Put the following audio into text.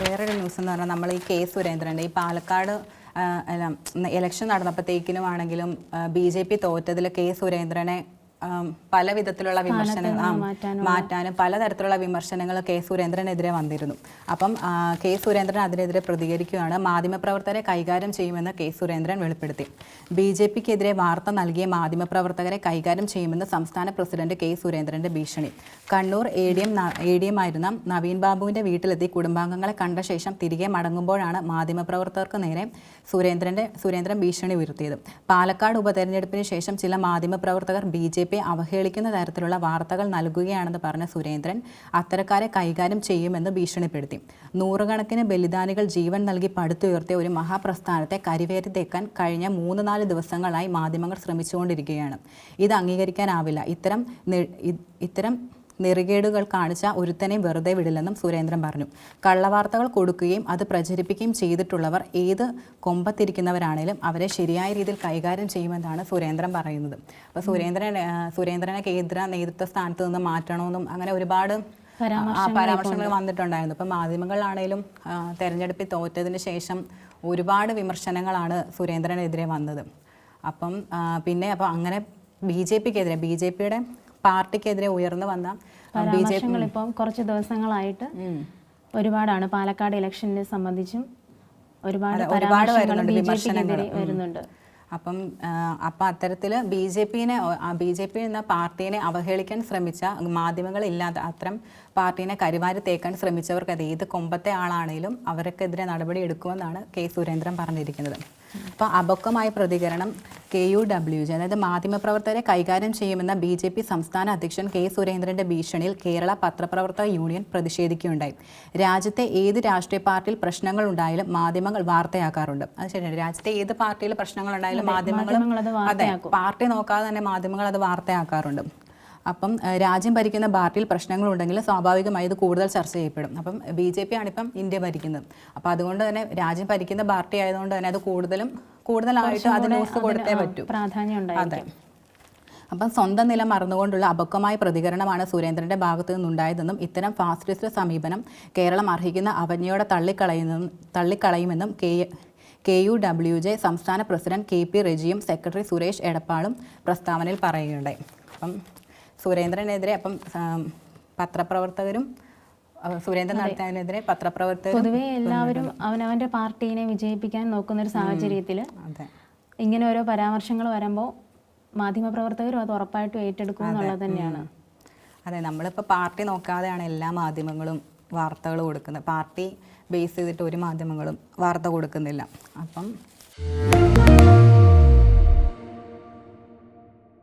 വേറൊരു ന്യൂസ് എന്ന് പറഞ്ഞാൽ നമ്മൾ ഈ കെ സുരേന്ദ്രന്റെ ഈ പാലക്കാട് ഇലക്ഷൻ നടന്നപ്പോഴത്തേക്കിനും ആണെങ്കിലും ബി ജെ പി തോറ്റതിൽ കെ സുരേന്ദ്രനെ പല വിധത്തിലുള്ള വിമർശനങ്ങൾ മാറ്റാനും പലതരത്തിലുള്ള വിമർശനങ്ങൾ കെ സുരേന്ദ്രനെതിരെ വന്നിരുന്നു. അപ്പം കെ സുരേന്ദ്രൻ അതിനെതിരെ പ്രതികരിക്കുകയാണ്. മാധ്യമപ്രവർത്തകരെ കൈകാര്യം ചെയ്യുമെന്ന് കെ സുരേന്ദ്രൻ വെളിപ്പെടുത്തി. ബി ജെ പിക്കെതിരെ വാർത്ത നൽകിയ മാധ്യമപ്രവർത്തകരെ കൈകാര്യം ചെയ്യുമെന്ന് സംസ്ഥാന പ്രസിഡന്റ് കെ സുരേന്ദ്രന്റെ ഭീഷണി. Kannur A D M A D M ആയിരുന്ന നവീൻ ബാബുവിന്റെ വീട്ടിലെത്തി കുടുംബാംഗങ്ങളെ കണ്ട ശേഷം തിരികെ മടങ്ങുമ്പോഴാണ് മാധ്യമപ്രവർത്തകർക്ക് നേരെ സുരേന്ദ്രന്റെ സുരേന്ദ്രൻ ഭീഷണി ഉയർത്തിയത്. പാലക്കാട് ഉപതെരഞ്ഞെടുപ്പിന് ശേഷം ചില മാധ്യമപ്രവർത്തകർ ബി ജെ പി അവഹേളിക്കുന്ന തരത്തിലുള്ള വാർത്തകൾ നൽകുകയാണെന്ന് പറഞ്ഞ സുരേന്ദ്രൻ അത്തരക്കാരെ കൈകാര്യം ചെയ്യുമെന്ന് ഭീഷണിപ്പെടുത്തി. നൂറുകണക്കിന് ബലിദാനികൾ ജീവൻ നൽകി പടുത്തുയർത്തിയ ഒരു മഹാപ്രസ്ഥാനത്തെ കരിവേരി തേക്കാൻ കഴിഞ്ഞ മൂന്ന് നാല് ദിവസങ്ങളായി മാധ്യമങ്ങൾ ശ്രമിച്ചുകൊണ്ടിരിക്കുകയാണ്. ഇത് അംഗീകരിക്കാനാവില്ല. ഇത്തരം ഇത്തരം നെറികേടുകൾ കാണിച്ച ഒരുത്തനെ വെറുതെ വിടില്ലെന്നും സുരേന്ദ്രൻ പറഞ്ഞു. കള്ളവാർത്തകൾ കൊടുക്കുകയും അത് പ്രചരിപ്പിക്കുകയും ചെയ്തിട്ടുള്ളവർ ഏത് കൊമ്പത്തിരിക്കുന്നവരാണേലും അവരെ ശരിയായ രീതിയിൽ കൈകാര്യം ചെയ്യുമെന്നാണ് സുരേന്ദ്രൻ പറയുന്നത്. അപ്പോൾ സുരേന്ദ്രൻ സുരേന്ദ്രനെ കേന്ദ്ര നേതൃത്വ സ്ഥാനത്ത് നിന്ന് മാറ്റണമെന്നും അങ്ങനെ ഒരുപാട് പരാമർശങ്ങൾ വന്നിട്ടുണ്ടായിരുന്നു. ഇപ്പം മാധ്യമങ്ങളിലാണേലും ആ, തെരഞ്ഞെടുപ്പിൽ തോറ്റതിന് ശേഷം ഒരുപാട് വിമർശനങ്ങളാണ് സുരേന്ദ്രനെതിരെ വന്നത്. അപ്പം പിന്നെ അപ്പം അങ്ങനെ ബി ജെ പിക്കെതിരെ ബി ജെ പിയുടെ പാർട്ടിക്കെതിരെ ഉയർന്നു വന്ന ബി ജെ ഇപ്പം കുറച്ച് ദിവസങ്ങളായിട്ട് ഒരുപാടാണ്. പാലക്കാട് ഇലക്ഷനെ സംബന്ധിച്ചും ഒരുപാട് ഒരുപാട് വരുന്നുണ്ട് അപ്പം അപ്പം അത്തരത്തിൽ ബി ജെ പിനെ ബി ജെ പി എന്ന പാർട്ടീനെ അവഹേളിക്കാൻ ശ്രമിച്ച മാധ്യമങ്ങളില്ലാതെ അത്തരം പാർട്ടീനെ കരുവാരി തേക്കാൻ ശ്രമിച്ചവർക്കത് ഏത് കൊമ്പത്തെ ആളാണെങ്കിലും അവർക്കെതിരെ നടപടി എടുക്കുമെന്നാണ് കെ സുരേന്ദ്രൻ പറഞ്ഞിരിക്കുന്നത്. അപ്പോൾ അപക്വമായ പ്രതികരണം കെ യു ഡബ്ല്യു ജി. അതായത് മാധ്യമപ്രവർത്തകരെ കൈകാര്യം ചെയ്യുമെന്ന ബി ജെ പി സംസ്ഥാന അധ്യക്ഷൻ കെ സുരേന്ദ്രന്റെ ഭീഷണിയിൽ കേരള പത്രപ്രവർത്തക യൂണിയൻ പ്രതിഷേധിക്കുകയുണ്ടായി. രാജ്യത്തെ ഏത് രാഷ്ട്രീയ പാർട്ടിയിൽ പ്രശ്നങ്ങൾ ഉണ്ടായാലും മാധ്യമങ്ങൾ വാർത്തയാക്കാറുണ്ട്. അത് ശരിയാണ്. രാജ്യത്തെ ഏത് പാർട്ടിയിൽ പ്രശ്നങ്ങൾ ഉണ്ടായാലും മാധ്യമങ്ങളും അതെ പാർട്ടി നോക്കാതെ തന്നെ മാധ്യമങ്ങൾ അത് വാർത്തയാക്കാറുണ്ട്. അപ്പം രാജ്യം ഭരിക്കുന്ന പാർട്ടിയിൽ പ്രശ്നങ്ങളുണ്ടെങ്കിൽ സ്വാഭാവികമായി ഇത് കൂടുതൽ ചർച്ച ചെയ്യപ്പെടും. അപ്പം ബി ജെ പി ആണിപ്പം ഇന്ത്യ ഭരിക്കുന്നത്. അപ്പം അതുകൊണ്ട് തന്നെ രാജ്യം ഭരിക്കുന്ന പാർട്ടി ആയതുകൊണ്ട് തന്നെ അത് കൂടുതലും കൂടുതലായിട്ട് അതിന് ന്യൂസ് കൊടുത്തേ പറ്റൂ. പ്രാധാന്യം അതെ. അപ്പം സ്വന്തം നില മറന്നുകൊണ്ടുള്ള അപക്വമായ പ്രതികരണമാണ് സുരേന്ദ്രന്റെ ഭാഗത്തു നിന്നുണ്ടായതെന്നും ഇത്തരം ഫാസ്റ്റിസ്റ്റ് സമീപനം കേരളം അർഹിക്കുന്ന അവജ്ഞയോടെ തള്ളിക്കളയുന്ന തള്ളിക്കളയുമെന്നും K K U W J സംസ്ഥാന പ്രസിഡന്റ് കെ പി റെജിയും സെക്രട്ടറി സുരേഷ് എടപ്പാളും പ്രസ്താവനയിൽ പറയുകയുണ്ടായി. അപ്പം സുരേന്ദ്രനെതിരെ അപ്പം പത്രപ്രവർത്തകരും സുരേന്ദ്രൻ നടത്തിയതിനെതിരെ പത്രപ്രവർത്തകർ പൊതുവെ എല്ലാവരും അവനവന്റെ പാർട്ടീനെ വിജയിപ്പിക്കാൻ നോക്കുന്ന ഒരു സാഹചര്യത്തിൽ അതെ. ഇങ്ങനെ ഓരോ പരാമർശങ്ങൾ വരുമ്പോൾ മാധ്യമപ്രവർത്തകരും അത് ഉറപ്പായിട്ടും ഏറ്റെടുക്കും എന്നുള്ളത് തന്നെയാണ്. അതെ നമ്മളിപ്പോൾ പാർട്ടി നോക്കാതെയാണ് എല്ലാ മാധ്യമങ്ങളും വാർത്തകൾ കൊടുക്കുന്നത്. പാർട്ടി ബേസ് ചെയ്തിട്ട് ഒരു മാധ്യമങ്ങളും വാർത്ത കൊടുക്കുന്നില്ല. അപ്പം